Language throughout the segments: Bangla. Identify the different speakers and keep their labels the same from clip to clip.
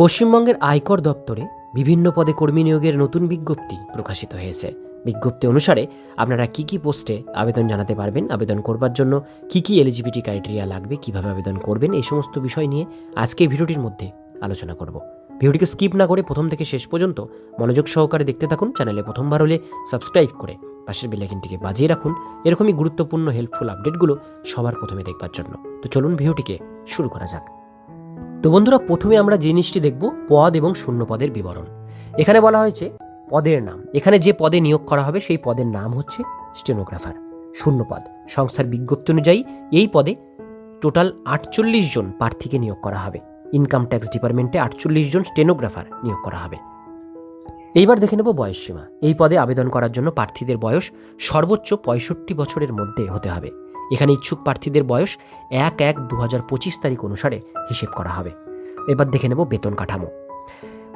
Speaker 1: পশ্চিমবঙ্গের আয়কর দপ্তরে বিভিন্ন পদে কর্মী নিয়োগের নতুন বিজ্ঞপ্তি প্রকাশিত হয়েছে। বিজ্ঞপ্তি অনুসারে আপনারা কি কি পোস্টে আবেদন জানাতে পারবেন, আবেদন করবার জন্য কি কি এলিজিবিলিটি ক্রাইটেরিয়া লাগবে, কীভাবে আবেদন করবেন, এই সমস্ত বিষয় নিয়ে আজকে ভিডিওটির মধ্যে আলোচনা করব। ভিডিওটিকে স্কিপ না করে প্রথম থেকে শেষ পর্যন্ত মনোযোগ সহকারে দেখতে থাকুন, চ্যানেলে প্রথমবার হলে সাবস্ক্রাইব করে পাশের বেলাইকিনটিকে বাজিয়ে রাখুন। এরকমই গুরুত্বপূর্ণ হেল্পফুল আপডেটগুলো সবার প্রথমে দেখবার জন্য। তো চলুন ভিডিওটিকে শুরু করা যাক। তো বন্ধুরা, প্রথমে আমরা জিনিসটি দেখব, পদ এবং শূন্য পদের বিবরণ। এখানে বলা হয়েছে পদের নাম। এখানে যে পদে নিয়োগ করা হবে, সেই পদের নাম হচ্ছে স্টেনোগ্রাফার শূন্য পদ সংস্থার বিজ্ঞপ্তি অনুযায়ী, এই পদে টোটাল আটচল্লিশ জন প্রার্থীকে নিয়োগ করা হবে। ইনকাম ট্যাক্স ডিপার্টমেন্টে আটচল্লিশ জন স্টেনোগ্রাফার নিয়োগ করা হবে। এইবার দেখে নেব বয়সসীমা এই পদে আবেদন করার জন্য প্রার্থীদের বয়স সর্বোচ্চ পঁয়ষট্টি বছরের মধ্যে হতে হবে। এখানে ইচ্ছুক প্রার্থীদের বয়স এক এক দু তারিখ অনুসারে হিসেব করা হবে। এবার দেখে নেব বেতন কাঠামো।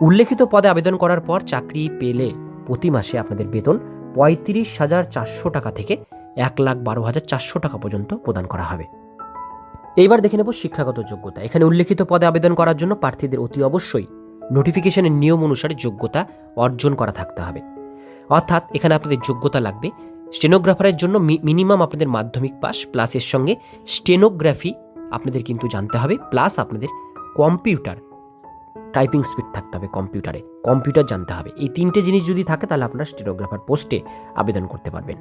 Speaker 1: উল্লেখিত পদে আবেদন করার পর চাকরি পেলে প্রতি মাসে আপনাদের বেতন পঁয়ত্রিশ হাজার চারশো টাকা থেকে এক লাখ বারো হাজার চারশো টাকা পর্যন্ত প্রদান করা হবে। এইবার দেখে নেব শিক্ষাগত যোগ্যতা। এখানে উল্লেখিত পদে আবেদন করার জন্য প্রার্থীদের অতি অবশ্যই নোটিফিকেশনের নিয়ম অনুসারে যোগ্যতা অর্জন করা থাকতে হবে। অর্থাৎ এখানে আপনাদের যোগ্যতা লাগবে স্টেনোগ্রাফারের জন্য মিনিমাম আপনাদের মাধ্যমিক পাস প্লাস এর সঙ্গে স্টেনোগ্রাফি আপনাদের কিন্তু জানতে হবে প্লাস আপনাদের কম্পিউটার টাইপিং স্পিড থাকতে হবে কম্পিউটারে কম্পিউটার জানতে হবে। এই তিনটে জিনিস যদি থাকে, তাহলে আপনারা স্টেনোগ্রাফার পোস্টে আবেদন করতে পারবেন।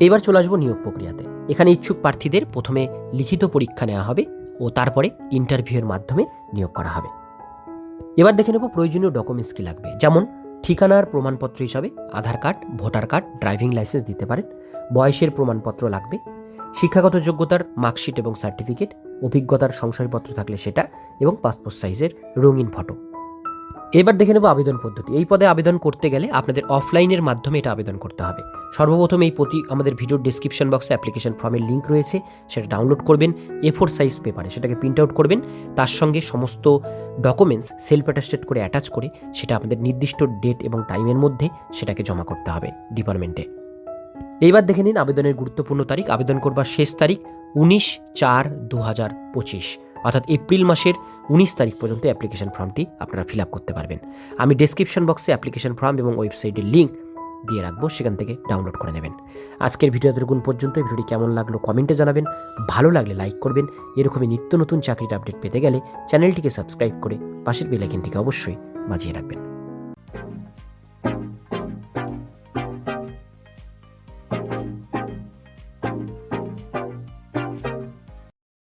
Speaker 1: এবার চলে আসব নিয়োগ প্রক্রিয়াতে। এখানে ইচ্ছুক প্রার্থীদের প্রথমে লিখিত পরীক্ষা নেওয়া হবে ও তারপরে ইন্টারভিউয়ের মাধ্যমে নিয়োগ করা হবে। এবার দেখে নেব প্রয়োজনীয় ডকুমেন্টস কি লাগবে। যেমন ঠিকানার প্রমাণপত্র হিসাবে Aadhaar card, voter card, driving licence দিতে পারেন। বয়সের প্রমাণপত্র লাগবে। শিক্ষাগত যোগ্যতার মার্কশিট এবং সার্টিফিকেট, অভিজ্ঞতার সংশয়পত্র থাকলে সেটা এবং পাসপোর্ট সাইজের রঙিন ফটো এবার দেখে নেব আবেদন পদ্ধতি। এই পদে আবেদন করতে গেলে আপনাদের অফলাইনের মাধ্যমে এটা আবেদন করতে হবে। সর্বপ্রথম এই প্রতি আমাদের ভিডিওর ডিসক্রিপশন বক্সে অ্যাপ্লিকেশন ফর্মের লিঙ্ক রয়েছে। সেটা ডাউনলোড করবেন এ ফোর সাইজ পেপারে সেটাকে প্রিন্ট আউট করবেন। তার সঙ্গে সমস্ত ডকুমেন্টস সেলফ অ্যাটাস্টেড করে অ্যাটাচ করে সেটা আপনাদের নির্দিষ্ট ডেট এবং টাইমের মধ্যে সেটাকে জমা করতে হবে ডিপার্টমেন্টে এইবার দেখে নিন আবেদনের গুরুত্বপূর্ণ তারিখ, আবেদন করবার শেষ তারিখ উনিশ চার দু হাজার পঁচিশ, অর্থাৎ এপ্রিল মাসের উনিশ তারিখ পর্যন্ত অ্যাপ্লিকেশন ফর্মটি আপনারা ফিল আপ করতে পারবেন। আমি ডেসক্রিপশন বক্সে অ্যাপ্লিকেশন ফর্ম এবং ওয়েবসাইটের লিঙ্ক দিয়ে রাখব, সেখান থেকে ডাউনলোড করে নেবেন। আজকের ভিডিও এতটুকুন পর্যন্ত ভিডিওটি কেমন লাগল কমেন্টে জানাবেন। ভালো লাগলে লাইক করবেন। এরকমই নিত্য নতুন চাকরির আপডেট পেতে গেলে চ্যানেলটিকে সাবস্ক্রাইব করে পাশের বেলাইকেনটিকে অবশ্যই বাজিয়ে রাখবেন। thank you